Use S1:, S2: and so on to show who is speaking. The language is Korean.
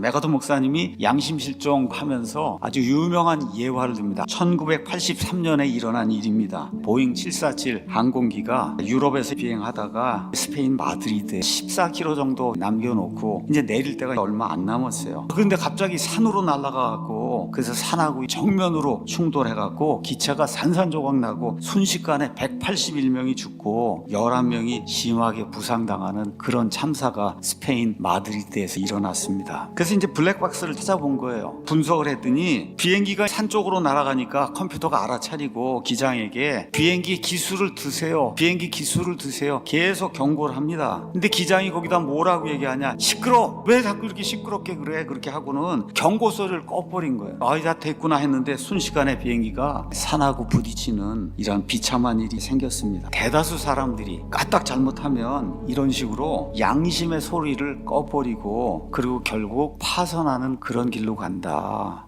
S1: 메가도 목사님이 양심실종 하면서 아주 유명한 예화를 듭니다. 1983년에 일어난 일입니다. 보잉 747 항공기가 유럽에서 비행하다가 스페인 마드리드에 14km 정도 남겨놓고 이제 내릴 때가 얼마 안 남았어요. 그런데 갑자기 산으로 날아가고 그래서 산하고 정면으로 충돌해갖고 기차가 산산조각 나고 순식간에 181명이 죽고 11명이 심하게 부상당하는 그런 참사가 스페인 마드리드에서 일어났습니다. 그래서 이제 블랙박스를 찾아본 거예요. 분석을 했더니 비행기가 산 쪽으로 날아가니까 컴퓨터가 알아차리고 기장에게 비행기 기술을 드세요. 비행기 기술을 드세요. 계속 경고를 합니다. 근데 기장이 거기다 뭐라고 얘기하냐? 시끄러. 왜 자꾸 이렇게 시끄럽게 그래? 그렇게 하고는 경고 소리를 꺼버린 거예요. 아, 다 됐구나 했는데 순식간에 비행기가 산하고 부딪히는 이런 비참한 일이 생겼습니다. 대다수 사람들이 까딱 잘못하면 이런 식으로 양심의 소리를 꺼버리고 그리고 결국 파선하는 그런 길로 간다.